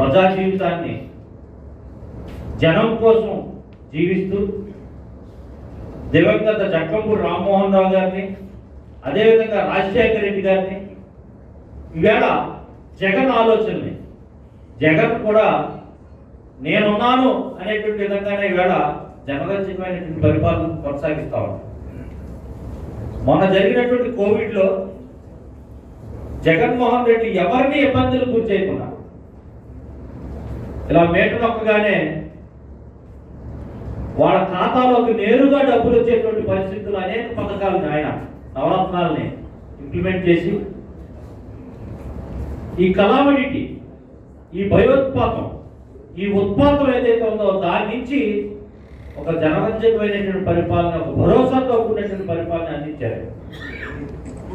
ప్రజా జీవితాన్ని జనం కోసం జీవిస్తూ దివంగత జక్కంపూడి రామ్మోహన్ రావు గారిని అదేవిధంగా రాజశేఖర రెడ్డి గారిని ఈవేళ జగన్ ఆలోచనని జగన్ కూడా నేనున్నాను అనేటువంటి విధంగానే ఈవేళ జనరంజకమైనటువంటి పరిపాలన కొనసాగిస్తా ఉన్నాం మొన్న జరిగినటువంటి కోవిడ్లో జగన్మోహన్ రెడ్డి ఎవరిని ఇబ్బందులు గురి చేయకుండా ఇలా మేట నొక్కగానే వాళ్ళ ఖాతాలోకి నేరుగా డబ్బులు వచ్చేటువంటి పరిస్థితులు అనేక పథకాలను ఆయన నవరత్నాలని ఇంప్లిమెంట్ చేసి ఈ కలామిడిటీ ఈ భయోత్పాతం ఈ ఉత్పాతం ఏదైతే ఉందో దాని నుంచి ఒక జనరంజకమైనటువంటి పరిపాలన ఒక భరోసాతో కూడినటువంటి పరిపాలన అందించారు.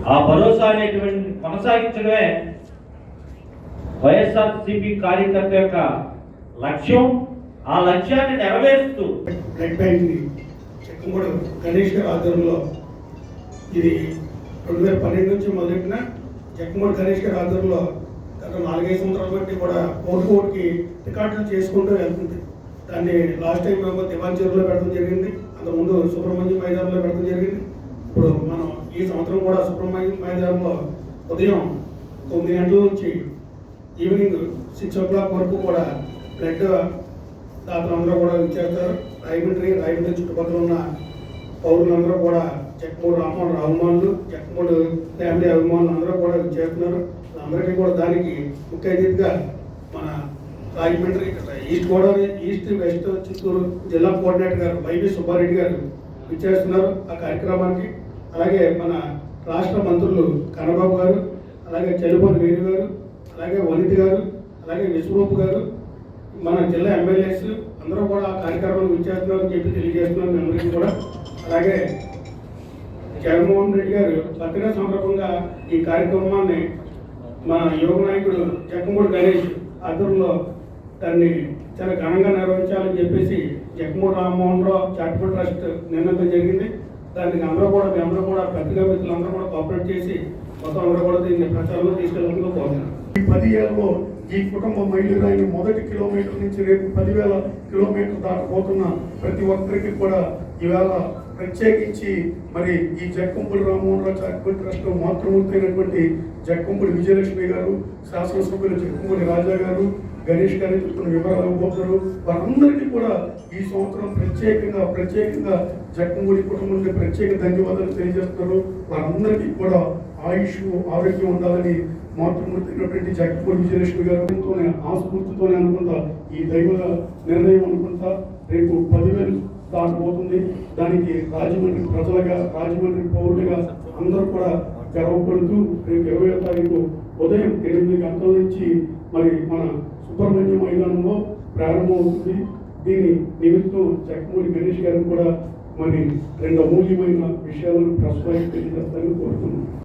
ఆ భరోసా అనేటువంటి కొనసాగించడమే వైఎస్ఆర్సీపీ కార్యకర్త యొక్క లక్ష్యం ఆ లక్ష్యాన్ని నెరవేరుస్తూ. బ్లడ్ బ్యాంక్ని చెక్కంగూడ గణేష్ గారి ఆధ్వర్యంలో ఇది రెండు వేల పన్నెండు నుంచి మొదలెట్టిన చెక్కంగూడ గణేష్ గారి ఆధ్వర్యంలో గత నాలుగైదు సంవత్సరాల బట్టి కూడా కోటి కోటికి రికార్డులు చేసుకుంటూ వెళ్తుంది. దాన్ని లాస్ట్ టైం మేము దివాంచూరులో పెట్టడం జరిగింది. అంతకుముందు సుబ్రహ్మణ్యం మైదానంలో పెట్టడం జరిగింది. ఇప్పుడు మనం ఈ సంవత్సరం కూడా సుబ్రహ్మణ్యం మైదానంలో ఉదయం తొమ్మిది గంటల నుంచి ఈవినింగ్ సిక్స్ ఓ క్లాక్ వరకు కూడా బ్లడ్ దాతలందరూ కూడా విచ్చేస్తారు. రాయమండ్రి రాయమండ్రి చుట్టుపక్కల ఉన్న పౌరులందరూ కూడా చెక్కమూడు రామోహన్ అభిమానులు చెక్కమూడు ఫ్యామిలీ అభిమానులు అందరూ కూడా విచ్చేస్తున్నారు. అందరికీ కూడా దానికి ముఖ్య అతిథిగా మన Rajahmundry east Godavari east west Chittoor జిల్లా కోఆర్డినేటర్ గారు వైవి సుబ్బారెడ్డి గారు విచ్చేస్తున్నారు ఆ కార్యక్రమానికి. అలాగే మన రాష్ట్ర మంత్రులు కన్నబాబు గారు అలాగే చెల్లిపల్లి వేణు గారు అలాగే వనిత గారు అలాగే విశ్వరూప్ గారు మన జిల్లా ఎమ్మెల్యేస్ అందరూ కూడా కార్యక్రమం కార్యక్రమాలు విచ్చేస్తున్నారని చెప్పి తెలియజేస్తున్నాం మీ అందరికీ కూడా. అలాగే జగన్మోహన్ రెడ్డి గారు పత్రికా సందర్భంగా ఈ కార్యక్రమాన్ని మన యువ నాయకుడు జగన్మోహన్ గణేష్ ఆధ్వర్యంలో దాన్ని చాలా ఘనంగా నిర్వహించాలని చెప్పేసి జగన్మోహన్ రామ్మోహన్ రావు చారిటబుల్ ట్రస్ట్ నిర్ణయం జరిగింది. దానికి అందరూ కూడా మీ అందరూ కూడా పత్రికా మిత్రులందరూ కూడా కోఆపరేట్ చేసి మొత్తం అందరూ కూడా దీన్ని ప్రచారంలో తీసుకెళ్ళడంలో కోరుతున్నాను. పది ఏళ్ళలో ఈ కుటుంబ మైలురాయిని మొదటి కిలోమీటర్ నుంచి రేపు పదివేల కిలోమీటర్ దాటబోతున్న ప్రతి ఒక్కరికి కూడా ఈవేళ ప్రత్యేకించి మరి ఈ జక్కంపుడి రామ్మోహన్ రావు చారిటబుల్ ట్రస్ట్ మాతృమూర్తి అయినటువంటి జక్కంపుడి విజయలక్ష్మి గారు శాసనసభ్యులు జక్కంపుడి రాజా గారు గణేష్ గారు చెప్తున్న వివరాలు పోతారు వారందరికీ కూడా ఈ సంవత్సరం ప్రత్యేకంగా ప్రత్యేకంగా జక్కంపుడి కుటుంబం నుండి ప్రత్యేక ధన్యవాదాలు తెలియజేస్తున్నారు. వారందరికీ కూడా ఆయుష్ ఆరోగ్యం ఉండాలని మాతృమూర్తి అయినటువంటి జగత్పూర్ విజయలక్ష్మి గారితోనే ఆస్ఫూర్తితోనే అనుకుంటా ఈ దైవ నిర్ణయం అనుకుంటా రేపు పదివేలు దాటిపోతుంది దానికి రాజమండ్రి ప్రజలుగా రాజమండ్రి పౌరులుగా అందరూ కూడా గర్వపడుతూ రేపు ఇరవై తారీఖు ఉదయం ఎనిమిది గంటల నుంచి మరి మన సుబ్రహ్మణ్య మైదానంలో ప్రారంభమవుతుంది. దీని నిమిత్తం జగన్మోహన్ గణేష్ గారిని కూడా మరి రెండు అమూల్యమైన విషయాలను ప్రస్తుతానికి తెలియజేస్తారని కోరుతున్నాను.